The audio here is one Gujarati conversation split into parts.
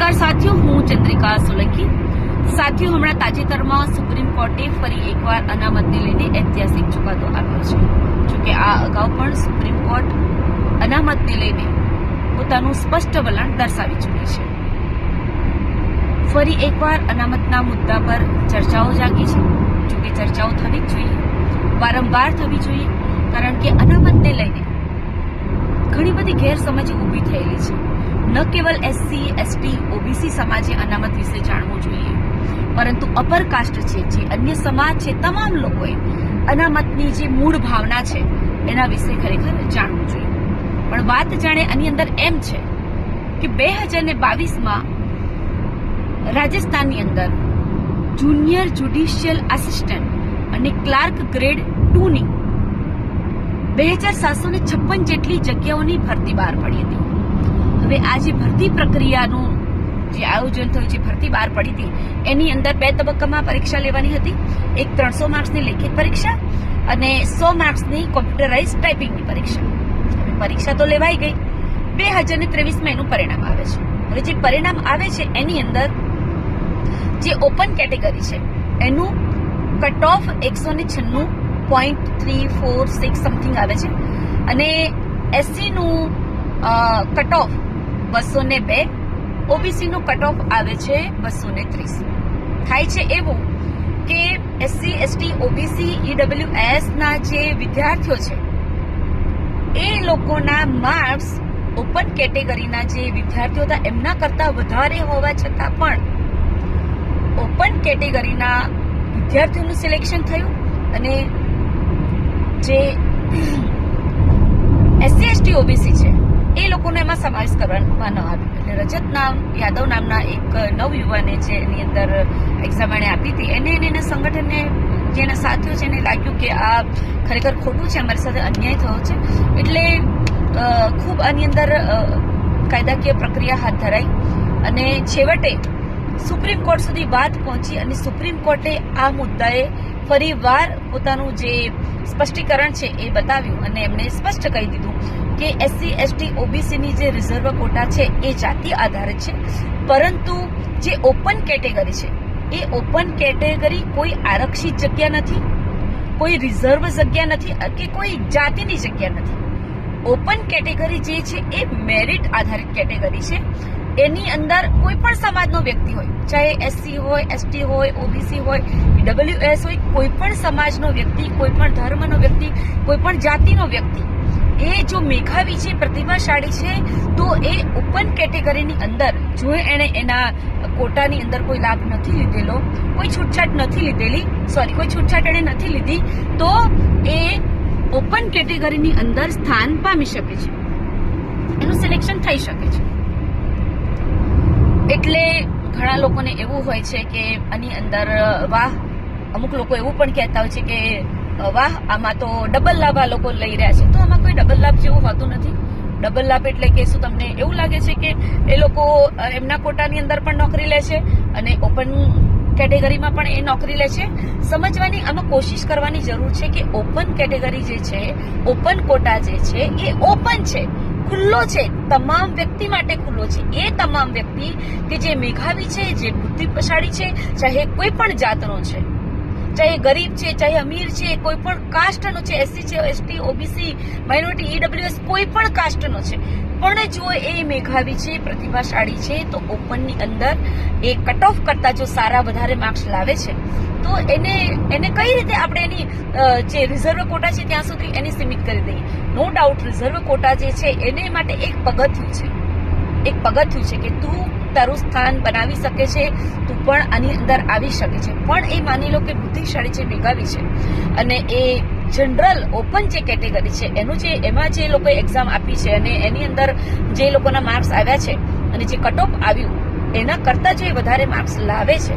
નમસ્કાર સાથીઓ, હું ચંદ્રિકા સોલંકી. સાથીઓ, હમણાં તાજેતરમાં સુપ્રીમ કોર્ટે ફરી એકવાર અનામતને લઈને ઐતિહાસિક ચુકાદો આપ્યો છે. જોકે આ અગાઉ પણ સુપ્રીમ કોર્ટ અનામતને લઈને પોતાનું સ્પષ્ટ વલણ દર્શાવી ચૂકી છે. ફરી એકવાર અનામતના મુદ્દા પર ચર્ચાઓ જાગી છે. જોકે ચર્ચાઓ થવી જ જોઈએ. વારંવાર થવી જોઈએ, કારણ કે અનામતને લઈને ઘણી બધી ગેરસમજ ઊભી થયેલી છે. ન કેવલ એસસી એસટી ઓબીસી સમાજે અનામત વિશે જાણવું જોઈએ. પરંતુ અપર કાસ્ટ છે, જે અન્ય સમાજ છે, તમામ લોકોએ અનામતની જે મૂળ ભાવના છે, એના વિશે ખરેખર જાણવું જોઈએ. પણ વાત જાણે આની અંદર એમ છે કે બે હજાર ને બાવીસમાં રાજસ્થાનની અંદર જુનિયર જ્યુડિશિયલ આસિસ્ટન્ટ અને ક્લાર્ક ગ્રેડ ટુની બે હજાર સાતસો ને છપ્પન જેટલી જગ્યાઓની ભરતી બહાર પડી હતી. હવે આ જે ભરતી પ્રક્રિયાનું જે આયોજન થયું છે ભરતી બહાર પડી હતી, એની અંદર બે તબક્કામાં પરીક્ષા લેવાની હતી. એક ત્રણસો માર્ક્સની લેખિત પરીક્ષા અને સો માર્ક્સની કોમ્પ્યુટરાઇઝ ટાઈપિંગની પરીક્ષા. પરીક્ષા તો લેવાઈ ગઈ. બે હજાર ને ત્રેવીસમાં એનું પરિણામ આવે છે. હવે જે પરિણામ આવે છે, એની અંદર જે ઓપન કેટેગરી છે, એનું કટ ઓફ એકસો ને છન્નું point three four six something આવે છે. અને એસસીનું કટ ઓફ બસો ને બે, ઓબીસીનું કટ ઓફ આવે છે બસો ને ત્રીસ. થાય છે એવું કે SC, ST, OBC EWS ના જે વિદ્યાર્થીઓ છે, એ લોકોના માર્ક્સ ઓપન કેટેગરીના જે વિદ્યાર્થીઓ હતા, એમના કરતા વધારે હોવા છતાં પણ ઓપન કેટેગરીના વિદ્યાર્થીઓનું સિલેક્શન થયું અને જે એસસી, એસટી, ઓબીસી છે એ લોકોને એમાં સમાવેશ કરવામાં ન આવ્યો. એટલે રજત નામ, યાદવ નામના એક નવ યુવાને જે એની અંદર એક્ઝામ એણે આપી હતી, એને એને સંગઠનને જેના સાથીઓ છે એને લાગ્યું કે આ ખરેખર ખોટું છે, અમારી સાથે અન્યાય થયો છે. એટલે ખૂબ આની અંદર કાયદાકીય પ્રક્રિયા હાથ ધરાઈ. અને છેવટે સુપ્રીમ કોર્ટ સુધી વાત પહોંચી અને સુપ્રીમ કોર્ટે આ મુદ્દાએ ફરી વાર પોતાનું જે સ્પષ્ટીકરણ છે એ બતાવ્યું અને એમણે સ્પષ્ટ કહી દીધું. કે એસસી, એસટી, ઓબીસીની જે રિઝર્વ કોટા છે એ જાતિ આધારિત છે. પરંતુ જે ઓપન કેટેગરી છે, એ ઓપન કેટેગરી કોઈ આરક્ષિત જગ્યા નથી, કોઈ રિઝર્વ જગ્યા નથી કે કોઈ જાતિની જગ્યા નથી. ઓપન કેટેગરી જે છે એ મેરિટ આધારિત કેટેગરી છે. એની અંદર કોઈ પણ સમાજનો વ્યક્તિ હોય, ચાહે એસસી હોય, એસટી હોય, ઓબીસી હોય ડબલ્યુ એસ હોય, કોઈ પણ સમાજનો વ્યક્તિ, કોઈ પણ ધર્મનો વ્યક્તિ, કોઈ પણ જાતિનો વ્યક્તિ એ જો મેઘાવી છે પ્રતિભાશાળી છે, તો એ ઓપન કેટેગરીની અંદર, જો એણે એના કોટાની અંદર કોઈ લાભ નથી લીધેલો, કોઈ છૂટછાટ નથી લીધેલી સોરી કોઈ છૂટછાટ એણે નથી લીધી, તો એ ઓપન કેટેગરીની અંદર સ્થાન પામી શકે છે. એનું સિલેક્શન થઈ શકે છે. એટલે ઘણા લોકોને એવું હોય છે કે આની અંદર, વાહ, અમુક લોકો એવું પણ કહેતા હોય છે કે વાહ, આમાં તો ડબલ લાભ આ લોકો લઈ રહ્યા છે. તો આમાં કોઈ ડબલ લાભ જેવું હોતું નથી. ડબલ લાભ એટલે કે શું તમને એવું લાગે છે કે એ લોકો એમના કોટાની અંદર પણ નોકરી લે છે અને ઓપન કેટેગરીમાં પણ એ નોકરી લે છે. સમજવાની આમાં કોશિશ કરવાની જરૂર છે કે ઓપન કેટેગરી જે છે ઓપન કોટા જે છે, એ ઓપન છે. ખુલ્લો છે. તમામ વ્યક્તિ માટે ખુલ્લો છે. એ તમામ વ્યક્તિ કે જે મેઘાવી છે, જે બુદ્ધિશાળી છે, ચાહે કોઈ પણ જાતનો છે. ચાહે ગરીબ છે, ચાહે અમીર છે, કોઈ પણ કાસ્ટનો છે, એસસી છે, એસટી, ઓબીસી, માઇનોરિટી, ઈડબ્લ્યુએસ, કોઈ પણ કાસ્ટનો છે. પણ જો એ મેઘાવી છે, પ્રતિભાશાળી છે, તો ઓપનની અંદર એ કટ ઓફ કરતા જો સારા વધારે માર્ક્સ લાવે છે, તો એને એને કઈ રીતે આપણે એની જે રિઝર્વ કોટા છે ત્યાં સુધી એની સીમિત કરી દઈએ? નો ડાઉટ રિઝર્વ કોટા જે છે, એને માટે એક પગથિયું છે. એક પગથિયું છે કે તું તારું સ્થાન બનાવી શકે છે, તું પણ આની અંદર આવી શકે છે. પણ એ માની લો કે બુદ્ધિશાળી છે, મેઘાવી છે. અને એ જનરલ ઓપન જે કેટેગરી છે, એનું જે, એમાં જે લોકોએ એક્ઝામ આપી છે અને એની અંદર જે લોકોના માર્ક્સ આવ્યા છે અને જે કટ ઓફ આવ્યું, એના કરતાં જો એ વધારે માર્ક્સ લાવે છે,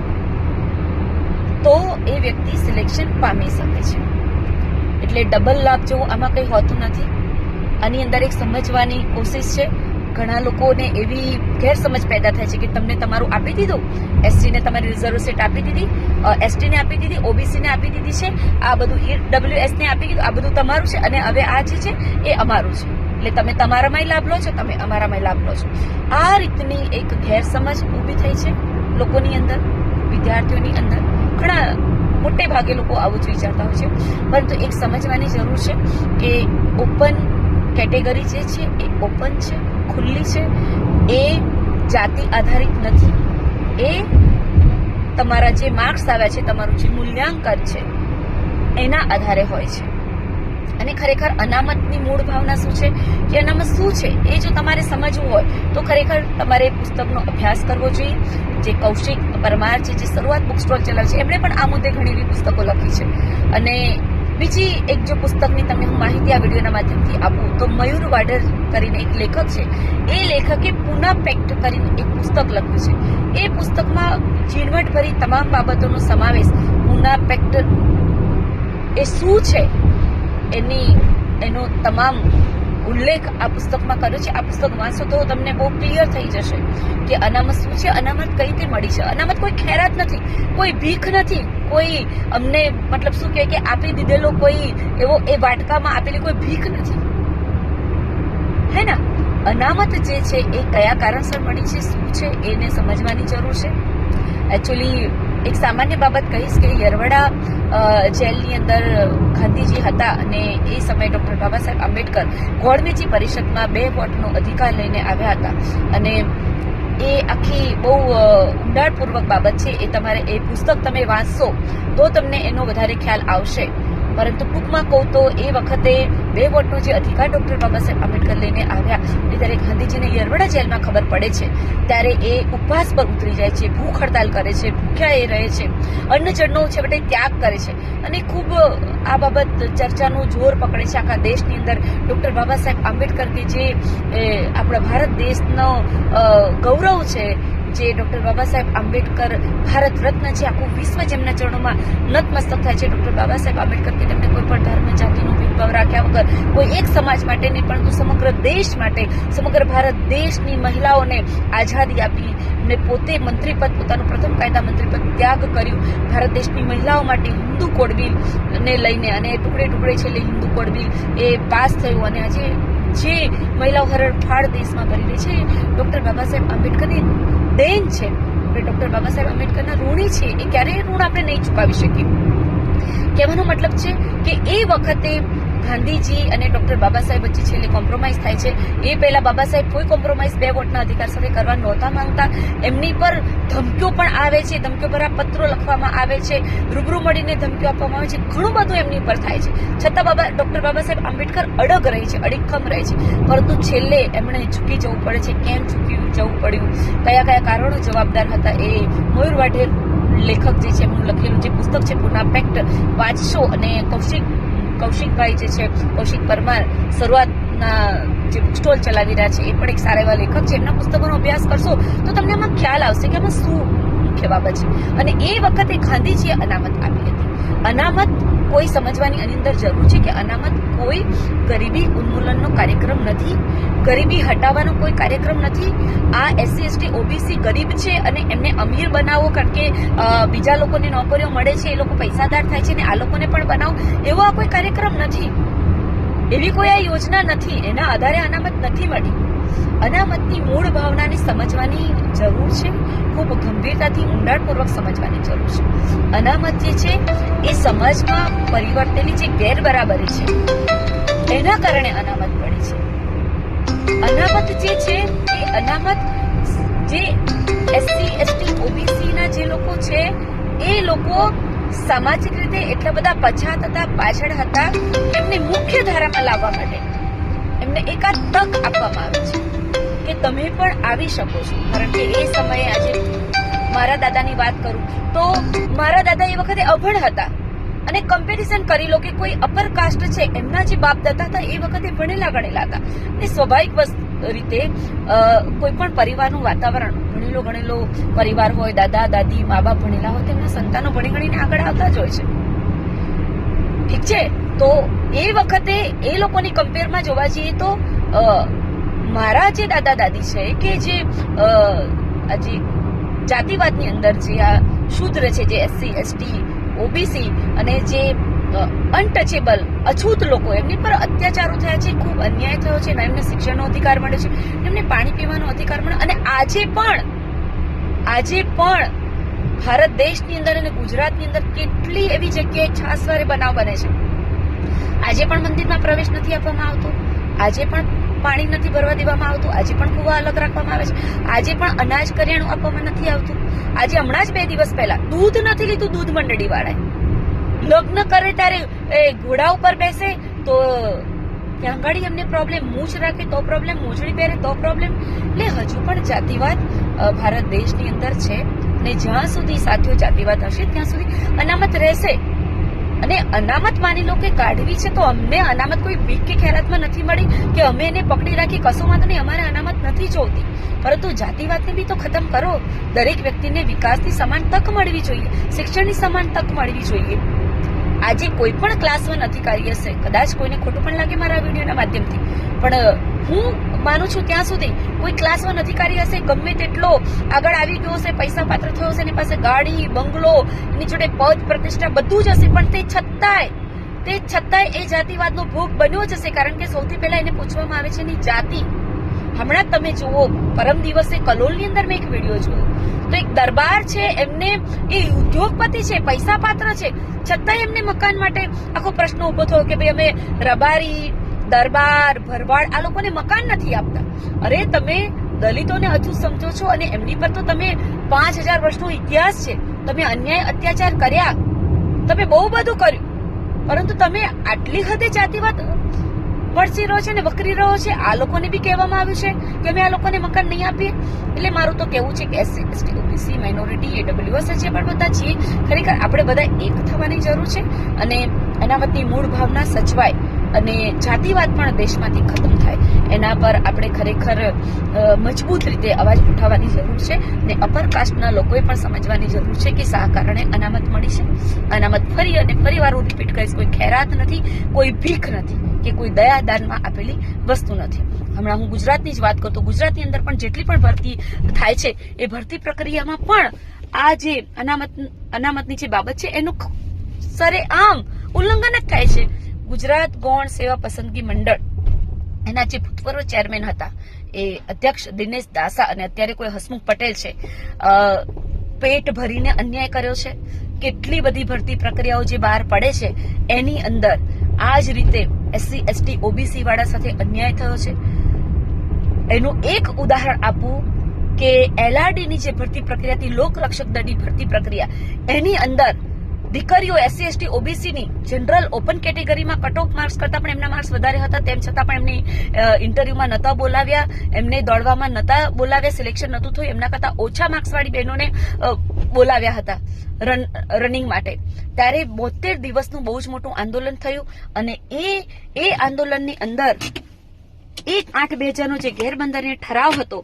તો એ વ્યક્તિ સિલેક્શન પામી શકે છે. એટલે ડબલ લાભ જેવું આમાં કંઈ હોતું નથી. આની અંદર એક સમજવાની કોશિશ છે. ઘણા લોકોને એવી ગેરસમજ પેદા થાય છે કે તમને તમારું આપી દીધું, એસટીને તમારી રિઝર્વ સીટ આપી દીધી એસટીને આપી દીધી, ઓબીસીને આપી દીધી છે, આ બધું ડબલ્યુ એસને આપી દીધું, આ બધું તમારું છે અને હવે આ જે છે એ અમારું છે. એટલે તમે તમારામાંય લાભ લો છો, તમે અમારામાંય લાભ લો છો. આ રીતની એક ગેરસમજ ઊભી થઈ છે લોકોની અંદર, વિદ્યાર્થીઓની અંદર. ઘણા મોટે ભાગે લોકો આવું જ વિચારતા હોય છે. પરંતુ એક સમજવાની જરૂર છે કે ઓપન કેટેગરી જે છે એ ઓપન છે, ખુલ્લી છે. એ જાતિ આધારિત નથી. એ તમારા જે માર્ક્સ આવ્યા છે, તમારું જે મૂલ્યાંકન છે, એના આધારે હોય છે. અને ખરેખર અનામતની મૂળ ભાવના શું છે? કે અનામત શું છે? એ જો તમારે સમજવું હોય, તો ખરેખર તમારે પુસ્તકનો અભ્યાસ કરવો જોઈએ. જે કૌશિક પરમાર છે, જે શરૂઆત બુક સ્ટોલ ચલાવે છે, એમણે પણ આ મુદ્દે ઘણી એવી પુસ્તકો લખી છે. અને બીજી એક જો પુસ્તકની તમને હું માહિતી આ વિડીયોના માધ્યમથી આપું, તો મયુર વાડર કરીને એક લેખક છે. એ લેખકે પુના પેક્ટ કરીને એક પુસ્તક લખ્યું છે. એ પુસ્તકમાં ઝીણવટભરી તમામ બાબતોનો સમાવેશ પુના પેક્ટ એ શું છે? એની, એનો તમામ ઉલ્લેખ આ પુસ્તકમાં કર્યો છે. આ પુસ્તક વાંચો તો તમને બહુ ક્લિયર થઈ જશે કે અનામત શું છે, અનામત કઈ રીતે મળી છે. અનામત કોઈ ખેરાત નથી, કોઈ ભીખ નથી, કોઈ અમને મતલબ શું કહે કે આપી દીધેલો કોઈ એવો એ વાટકામાં આપેલી કોઈ ભીખ નથી. હે ને? અનામત જે છે એ કયા કારણસર મળી છે, શું છે, એને સમજવાની જરૂર છે? એકચ્યુઅલી એક સામાન્ય બાબત કહીશ કે યરવડા જેલની અંદર ગાંધીજી હતા અને એ સમયે ડોક્ટર બાબા સાહેબ આંબેડકર ગોળમેજી પરિષદમાં બે વોટનો અધિકાર લઈને આવ્યા હતા. અને એ આખી બહુ ઊંડાણપૂર્વક બાબત છે, એ તમારે એ પુસ્તક તમે વાંચશો તો તમને એનો વધારે ખ્યાલ આવશે. પરંતુ ટૂંકમાં કહું તો એ વખતે બે વોટનો જે અધિકાર ડોક્ટર બાબા સાહેબ આંબેડકર લઈને આવ્યા એ ત્યારે ગાંધીજીને યરવડા જેલમાં ખબર પડે છે. ત્યારે એ ઉપવાસ પર ઉતરી જાય છે, ભૂખ હડતાલ કરે છે, ભૂખ્યા એ રહે છે, અન્નજળનો છેવટે ત્યાગ કરે છે. અને ખૂબ આ બાબત ચર્ચાનું જોર પકડે છે આખા દેશની અંદર. ડોક્ટર બાબા સાહેબ આંબેડકર કે જે આપણા ભારત દેશનો ગૌરવ છે જે ડોક્ટર બાબા સાહેબ આંબેડકર ભારત રત્ન છે, આખું વિશ્વ જેમના ચરણોમાં નતમસ્તક થાય છે, ડોક્ટર બાબા સાહેબ આંબેડકર કે તેમને કોઈ પણ ધર્મ, જાતિનો ભેદભાવ રાખ્યા વગર, કોઈ એક સમાજ માટે નહીં પરંતુ સમગ્ર દેશ માટે, સમગ્ર ભારત દેશની મહિલાઓને આઝાદી આપી ને પોતે મંત્રી પદ પોતાનું પ્રથમ કાયદા મંત્રી પદ ત્યાગ કર્યું. ભારત દેશની મહિલાઓ માટે હિન્દુ કોડ બિલ ને લઈને અને ટુકડે ટુકડે છેલ્લે હિન્દુ કોડ બિલ એ પાસ થયું અને આજે જે મહિલાઓ હરણફાળ દેશમાં કરી રહી છે, ડોક્ટર બાબા સાહેબ આંબેડકરની દેન છે. આપણે ડોક્ટર બાબા સાહેબ આંબેડકરના ઋણી છે એ ક્યારેય ઋણ આપણે નહીં ચૂકવી શકીએ. કહેવાનો મતલબ છે કે એ વખતે ગાંધીજી અને ડોક્ટર બાબા સાહેબ વચ્ચે છેલ્લે કોમ્પ્રોમાઇઝ થાય છે. એ પહેલા બાબા સાહેબ કોઈ કોમ્પ્રોમાઇઝ બે વોટના અધિકાર સાથે કરવા નહોતા માંગતા. એમની પર ધમકીઓ પણ આવે છે. ધમકીઓ પર આ પત્રો લખવામાં આવે છે. રૂબરૂ મળીને ધમકીઓ આપવામાં આવે છે. ઘણું બધું એમની પર થાય છે. છતાં બાબા, ડોક્ટર બાબા સાહેબ આંબેડકર અડગ રહે છે અડીખમ રહે છે. પરંતુ છેલ્લે એમણે ઝૂકી જવું પડે છે. કેમ ઝૂકી જવું પડ્યું? કયા કયા કારણો જવાબદાર હતા એ મયુર વાઢેર લેખક જે છે એમનું લખેલું જે પુસ્તક છે, પુના પેક્ટ વાંચશો અને કૌશિક કૌશિકભાઈ જે છે, કૌશિક પરમાર શરૂઆતના જે સ્ટોલ ચલાવી રહ્યા છે, એ પણ એક સારા એવા લેખક છે. એમના પુસ્તકોનો અભ્યાસ કરશો તો તમને આમાં ખ્યાલ આવશે કે આમાં શું મુખ્ય બાબત છે. અને એ વખતે ગાંધીજીએ અનામત આપી હતી. અનામત કોઈ સમજવાની આની અંદર જરૂર છે કે અનામત કોઈ ગરીબી ઉન્મૂલનનો કાર્યક્રમ નથી, ગરીબી હટાવવાનો કોઈ કાર્યક્રમ નથી. આ એસસી, એસટી, ઓબીસી ગરીબ છે અને એમને અમીર બનાવો કારણ કે બીજા લોકોને નોકરીઓ મળે છે, એ લોકો પૈસાદાર થાય છે ને આ લોકોને પણ બનાવો. એવો આ કોઈ કાર્યક્રમ નથી. એવી કોઈ આ યોજના નથી. એના આધારે અનામત નથી મળી. અનામતની મૂળ ભાવનાને સમજવાની જરૂર છે. ખૂબ ગંભીરતાથી ઊંડાણપૂર્વક સમજવાની જરૂર છે. અનામત જે છે, એ સમાજમાં પરિવર્તેલી જે ગેરબરાબરી છે, એના કારણે અનામત પડી છે. અનામત જે છે, એ અનામત જે એસસી, એસટી ઓબીસી ના જે લોકો છે, એ લોકો સામાજિક રીતે એટલા બધા પછાત હતા, પાછળ હતા, એમને મુખ્ય ધારામાં લાવવા માટે. એમને એકાદ તક આપવામાં આવે છે કે તમે પણ આવી શકો છો. કારણ કે એ સમયે આજે મારા દાદાની વાત કરું તો મારા દાદા એ વખતે અભણ હતા અને કમ્પેરિઝન કરી લો કે કોઈ અપર કાસ્ટ છે, એમના જે બાપ દાદા હતા એ વખતે ભણેલા ગણેલા હતા. અને સ્વાભાવિક રીતે કોઈ પણ પરિવારનું વાતાવરણ, ભણેલો ગણેલો પરિવાર હોય, દાદા, દાદી, મા બાપ ભણેલા હોય, તેમના સંતાનો ભણી ગણીને આગળ આવતા જ હોય છે. ઠીક છે? તો એ વખતે એ લોકોની કમ્પેરમાં જોવા જઈએ તો મારા જે દાદા દાદી છે કે જે હજી જાતિવાદની અંદર જે આ શૂદ્ર છે, જે એસસી, એસટી, ઓબીસી અને જે અનટચેબલ અછૂત લોકો, એમની પર અત્યાચારો થયા છે, ખૂબ અન્યાય થયો છે એમને શિક્ષણનો અધિકાર મળ્યો છે, એમને પાણી પીવાનો અધિકાર મળે, અને આજે પણ આજે પણ ભારત દેશની અંદર અને ગુજરાતની અંદર કેટલી એવી જગ્યાએ છાસવારે બનાવ બને છે. આજે પણ મંદિરમાં પ્રવેશ નથી આપવામાં આવતો. આજે પણ પાણી નથી ભરવા દેવામાં આવતું. આજે પણ કુવા અલગ રાખવામાં આવે છે. આજે પણ અનાજ કરિયાણું આપવામાં નથી આવતું. આજે હમણાં જ બે દિવસ પહેલા દૂધ નથી લીધું દૂધ મંડળી વાળાએ લગ્ન કરે ત્યારે એ ઘોડા ઉપર બેસે તો ત્યાં આગળ એમને પ્રોબ્લેમ મૂછ રાખે તો પ્રોબ્લેમ મૂછડી પહેરે તો પ્રોબ્લેમ એટલે હજુ પણ જાતિવાદ ભારત દેશની અંદર છે. ને જ્યાં સુધી સાથીઓ જાતિવાદ હશે ત્યાં સુધી અનામત રહેશે. અને અનામત માની લો કે કાઢવી છે, તો અમને અનામત કોઈ વીક કે ખેરાતમાં નથી મળી કે અમે એને પકડી રાખી, કશું વાંધો નહીં, અમારે અનામત નથી જોતી. પરંતુ જાતિવાદને બી તો ખતમ કરો. દરેક વ્યક્તિને વિકાસની સમાન તક મળવી જોઈએ, શિક્ષણની સમાન તક મળવી જોઈએ. આજે કોઈ પણ ક્લાસ વન અધિકારી હશે, કદાચ કોઈને ખોટું પણ લાગે મારા વિડીયોના માધ્યમથી. પણ હું માનું છું ત્યાં સુધી કોઈ ક્લાસ વન અધિકારી હશે, ગમે તેટલો આગળ આવી ગયો હશે, પૈસા પાત્ર થયો હશે, એની પાસે ગાડી, બંગલો, એની જોડે પદ, પ્રતિષ્ઠા બધું જ હશે, પણ તે છતાંય તે છતાંય એ જાતિવાદનો ભોગ બન્યો જ હશે, કારણ કે સૌથી પહેલા એને પૂછવામાં આવે છે એની જાતિ. હમણાં તમે જુઓ, પરમ દિવસે કલોલની અંદર મેં એક વીડિયો જોયો. તો એક દરબાર છે, એમને એ ઉદ્યોગપતિ છે, પૈસા પાત્ર છે. છતાંય એમને મકાન માટે આખો પ્રશ્ન ઊભો થયો કે ભાઈ અમે રબારી દરબાર, ભરવાડ, આ લોકોને મકાન નથી આપતા. અરે તમે દલિતોને હજુ સમજો છો અને એમની પર તો તમે પાંચ હજાર વર્ષનો ઇતિહાસ છે. તમે અન્યાય અત્યાચાર કર્યા. તમે બહુ બધું કર્યું. પરંતુ તમે આટલી હદે જાતિવાદ વળસી રહ્યો છે ને વકરી રહ્યો છે? આ લોકોને બી કહેવામાં આવ્યું છે કે અમે આ લોકોને મકાન નહીં આપીએ? એટલે મારું તો કહેવું છે કે SC ST OBC minority EWS છે પણ બધા છીએ, ખરેખર આપણે બધા એક થવાની જરૂર છે અને અનામતની મૂળ ભાવના સચવાય. અને જાતિવાદ પણ દેશમાંથી ખતમ થાય. એના પર આપણે ખરેખર મજબૂત રીતે અવાજ ઉઠાવવાની જરૂર છે ને અપર કાસ્ટના લોકોએ પણ સમજવાની જરૂર છે કે શા કારણે અનામત મળી છે. અનામત ફરી અને ફરી વાર હું રિપીટ કરીશ, કોઈ ખેરાત નથી, કોઈ ભીખ નથી કે કોઈ દયાદાનમાં આપેલી વસ્તુ નથી. હમણાં હું ગુજરાતની જ વાત કરું તો ગુજરાતની અંદર પણ જેટલી પણ ભરતી થાય છે, એ ભરતી પ્રક્રિયામાં પણ આ જે અનામત, અનામતની જે બાબત છે, એનું સરેઆમ ઉલ્લંઘન જ થાય છે. ગુજરાત ગૌણ સેવા પસંદગી મંડળ, એના જે ભૂતપૂર્વ ચેરમેન હતા, એ અધ્યક્ષ દિનેશ દાસા અને અત્યારે કોઈ હસમુખ પટેલ છે પેટ ભરીને અન્યાય કર્યો છે, કેટલી બધી ભરતી પ્રક્રિયાઓ જે બહાર પડે છે, એની અંદર આ જ રીતે એસસી, એસટી, ઓબીસી વાળા સાથે અન્યાય થયો છે. એનું એક ઉદાહરણ આપું કે એલઆરડીની જે ભરતી પ્રક્રિયા હતી, લોકરક્ષક દળની ભરતી પ્રક્રિયા, એની અંદર દીકરીઓ એસસી, એસટી, ઓબીસીની જનરલ ઓપન કેટેગરીમાં કટ ઓફ માર્ક્સ કરતા પણ એમના માર્ક્સ વધારે હતા. તેમ છતાં પણ એમની ઇન્ટરવ્યુમાં નતા બોલાવ્યા. એમને દોડવામાં નતા બોલાવ્યા. સિલેક્શન નતું થયું. એમના કરતા ઓછા માર્ક્સવાળી બહેનોને બોલાવ્યા હતા રન રનિંગ માટે. ત્યારે બોતેર દિવસનું બહુ જ મોટું આંદોલન થયું અને એ એ આંદોલનની અંદર એક આઠ બે હજારનો જે ગેરબંધારણીય ઠરાવ હતો,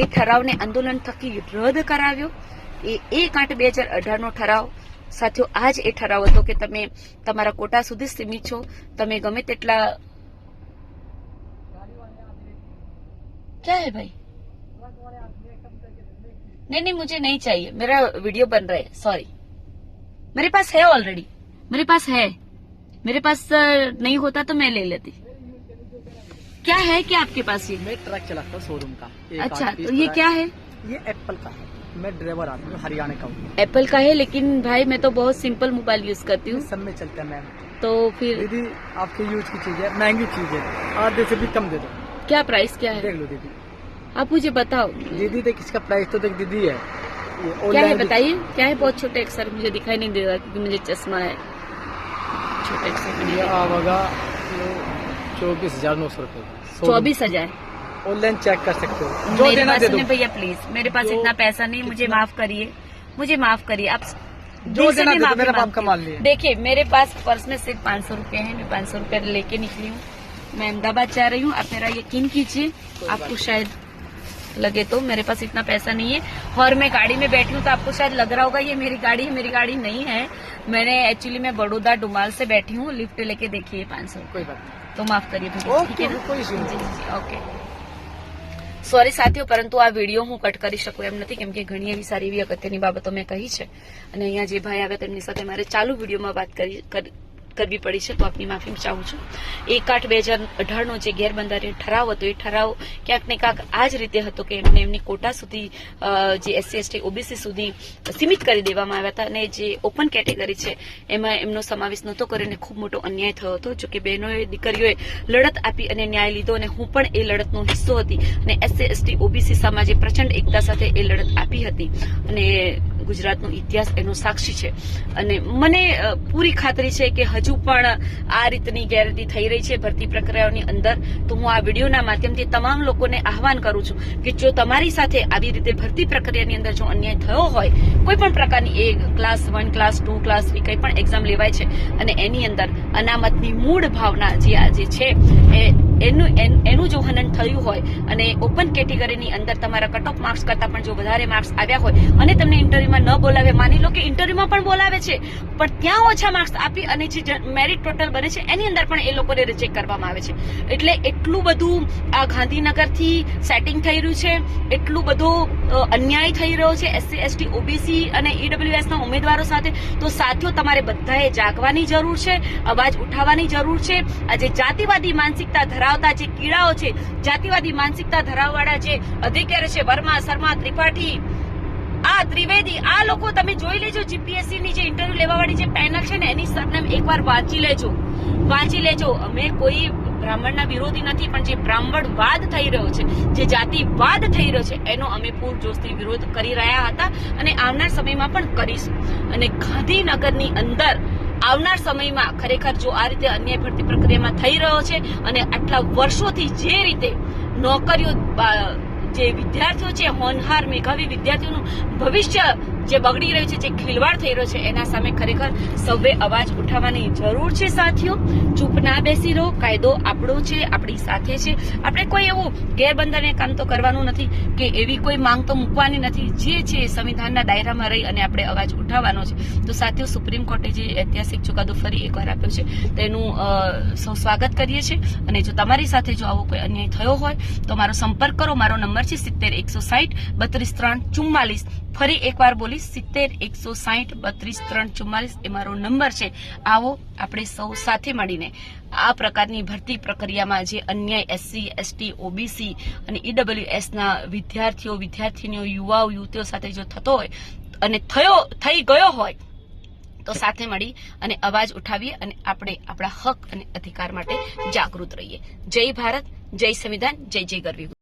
એ ઠરાવને આંદોલન થકી રદ કરાવ્યો. એ એક આઠ બે હજાર અઢારનો ઠરાવ સાથીઓ આ જ એ ઠરાવ હતો કે તમે તમારા કોટા સુધી જ સીમિત છો તમે ગમે તેટલા क्या है भाई नहीं नहीं मुझे नहीं चाहिए मेरा वीडियो बन रहा है सॉरी मेरे पास है ऑलरेडी मेरे पास है मेरे पास अ, नहीं होता तो मैं ले लेती क्या है क्या आपके पास ये मैं ट्रक चलाता हूँ शोरूम का एक अच्छा आठ पीस तो ये का क्या है है। ये एप्पल का है मैं ड्राइवर आदमी हूँ हरियाणा का हूँ। एप्पल का है लेकिन भाई मैं तो बहुत सिंपल मोबाइल यूज़ करती हूँ। सब में चलता है मैम तो फिर दीदी आपके यूज़ की चीज़ है महँगी चीज़ है। आधे से भी कम दे दो। क्या प्राइस क्या है? देख लो दीदी। आप मुझे बताओ। दीदी देख इसका प्राइस तो देख दीदी है। क्या है बताइए। क्या है? बहुत छोटे अक्षर मुझे दिखाई नहीं दे रहा क्योंकि मुझे चश्मा है। छोटे अक्षर में ये चौबीस हज़ार नौ सौ रुपये चौबीस हज़ार? ऑनलाइन चेक कर सकते हो। जो देना दे दो। भैया प्लीज़ मेरे पास इतना पैसा नहीं मुझे माफ़ करिए। मुझे माफ़ करिए। आप जो देना दे मेरा बाप मांगती का। मान लिया। देखिए मेरे पास पर्स में सिर्फ़ पाँच सौ रुपये है। मैं पाँच सौ रुपये लेके निकली हूँ। मैं अहमदाबाद जा रही हूँ। आप मेरा यकीन कीजिए आपको शायद लगे तो मेरे पास इतना पैसा नहीं है। और मैं गाड़ी में बैठी हूँ तो आपको शायद लग रहा होगा ये मेरी गाड़ी है मेरी गाड़ी नहीं है। मैंने एक्चुअली मैं बड़ौदा डुमाल से बैठी हूँ। लिफ्ट लेके देखिए पाँच सौ कोई बात नहीं। तो माफ़ करिए ओके, ठीक है ना? कोई સોરી સાથીઓ, પરંતુ આ વીડિયો હું કટ કરી શકું એમ નથી, કેમ કે ઘણી એવી સારી એવી અગત્યની બાબતો મેં કહી છે. અને અહીંયા જે ભાઈ આવ્યા તેમની સાથે મારે ચાલુ વિડીયોમાં વાત કરી કરવી પડી છે, તો આપની માફી ચાહું છું. એક આઠ બે હજાર અઢારનો જે ગેરબંધારણીય ઠરાવ હતો, એ ઠરાવ ક્યાંક ને ક્યાંક આ જ રીતે હતો કે એમને એમની કોટા સુધી જે એસસી, એસટી, ઓબીસી સુધી સીમિત કરી દેવામાં આવ્યા હતા અને જે ઓપન કેટેગરી છે, એમાં એમનો સમાવેશ નહોતો કરીને ખૂબ મોટો અન્યાય થયો હતો. જો કે બહેનોએ, દીકરીઓએ લડત આપી અને ન્યાય લીધો અને હું પણ એ લડતનો હિસ્સો હતી અને એસસી, એસટી, ઓબીસી સમાજે પ્રચંડ એકતા સાથે એ લડત આપી હતી. અને ગુજરાતનો ઇતિહાસ એનો સાક્ષી છે. અને મને પૂરી ખાતરી છે કે હજુ પણ આ રીતની ગેરરીતિ થઈ રહી છે ભરતી પ્રક્રિયાઓની અંદર. તો હું આ વિડીયોના માધ્યમથી તમામ લોકોને આહવાન કરું છું કે જો તમારી સાથે આવી રીતે ભરતી પ્રક્રિયાની અંદર જો અન્યાય થયો હોય, કોઈ પણ પ્રકારની એ class one, class two, class three કંઈ પણ એક્ઝામ લેવાય છે અને એની અંદર અનામતની મૂળ ભાવના જે આ જે છે, એ, એનું, એન- જો હનન થયું હોય અને ઓપન કેટેગરીની અંદર તમારા કટ ઓફ માર્ક્સ કરતાં પણ જો વધારે માર્ક્સ આવ્યા હોય અને તમને ઇન્ટરવ્યુમાં ન બોલાવે. માની લો કે ઇન્ટરવ્યુમાં પણ બોલાવે છે. પણ ત્યાં ઓછા માર્ક્સ આપી અને જે મેરિટ ટોટલ બને છે, એની અંદર પણ એ લોકોને રિજેક્ટ કરવામાં આવે છે. એટલે એટલું બધું આ ગાંધીનગરથી સેટિંગ થઈ રહ્યું છે, એટલું બધું અન્યાય થઈ રહ્યો છે એસસી એસટી ઓબીસી અને ઈડબ્લ્યુએસ ના ઉમેદવારો સાથે. તો સાથીઓ, તમારે બધાએ જાગવાની જરૂર છે, અવાજ ઉઠાવવાની જરૂર છે. આ જે જાતિવાદી માનસિકતા ધરાવતા જે કીડાઓ છે, જાતિવાદી માનસિકતા ધરાવવાળા જે અધિકારી છે, વર્મા, શર્મા, ત્રિપાઠી આ ત્રિવેદી, આ લોકો તમે જોઈ લેજો જીપીએસસી ની જે ઇન્ટરવ્યુ લેવાવાળી જે પેનલ છે ને, એની સરનામ એકવાર વાંચી લેજો. વાંચી લેજો. અમે કોઈ બ્રાહ્મણના વિરોધી નથી, પણ જે બ્રાહ્મણવાદ થઈ રહ્યો છે, જે જાતિવાદ થઈ રહ્યો છે, એનો અમે પૂરજોશથી વિરોધ કરી રહ્યા હતા અને આવનાર સમયમાં પણ કરીશું. અને ગાંધીનગરની અંદર આવનાર સમયમાં ખરેખર જો આ રીતે અન્યાય ભરતી પ્રક્રિયામાં થઈ રહ્યો છે અને આટલા વર્ષોથી જે રીતે નોકરીઓ જે વિદ્યાર્થીઓ છે હોનહાર મેઘાવી વિદ્યાર્થીઓનું ભવિષ્ય જે બગડી રહ્યું છે, જે ખીલવાડ થઈ રહ્યો છે, એના સામે ખરેખર સૌએ અવાજ ઉઠાવવાની જરૂર છે સાથીઓ. ચૂપ ના બેસી રહો, કાયદો આપણો છે, આપણી સાથે છે. આપણે કોઈ એવું ગેરબંધારણીય કામ તો કરવાનું નથી કે એવી કોઈ માંગ તો મૂકવાની નથી. જે છે સંવિધાનના દાયરામાં રહી અને આપણે અવાજ ઉઠાવવાનો છે. તો સાથીઓ, સુપ્રીમ કોર્ટે જે ઐતિહાસિક ચુકાદો ફરી એકવાર આપ્યો છે, તેનું સૌ સ્વાગત કરીએ છીએ. અને જો તમારી સાથે જો આવો કોઈ અન્યાય થયો હોય, તો મારો સંપર્ક કરો. મારો નંબર છે સિત્તેર, એકસો સાઠ બત્રીસ, ત્રણ, ચુમ્માલીસ ફરી એકવાર બોલીશ સિત્તેર, એકસો સાહીઠ, બત્રીસ, ત્રણ, ચુમ્માલીસ એ મારો નંબર છે. આવો આપણે સૌ સાથે મળીને આ પ્રકારની ભરતી પ્રક્રિયામાં જે અન્યાય એસસી, એસટી, ઓબીસી અને ઈડબ્લ્યુએસના વિદ્યાર્થીઓ, વિદ્યાર્થીનીઓ, યુવાઓ, યુવતીઓ સાથે જો થતો હોય અને થયો, થઈ ગયો હોય તો સાથે મળી અને અવાજ ઉઠાવીએ અને આપણે આપણા હક અને અધિકાર માટે જાગૃત રહીએ. જય ભારત, જય સંવિધાન, જય જય ગરવી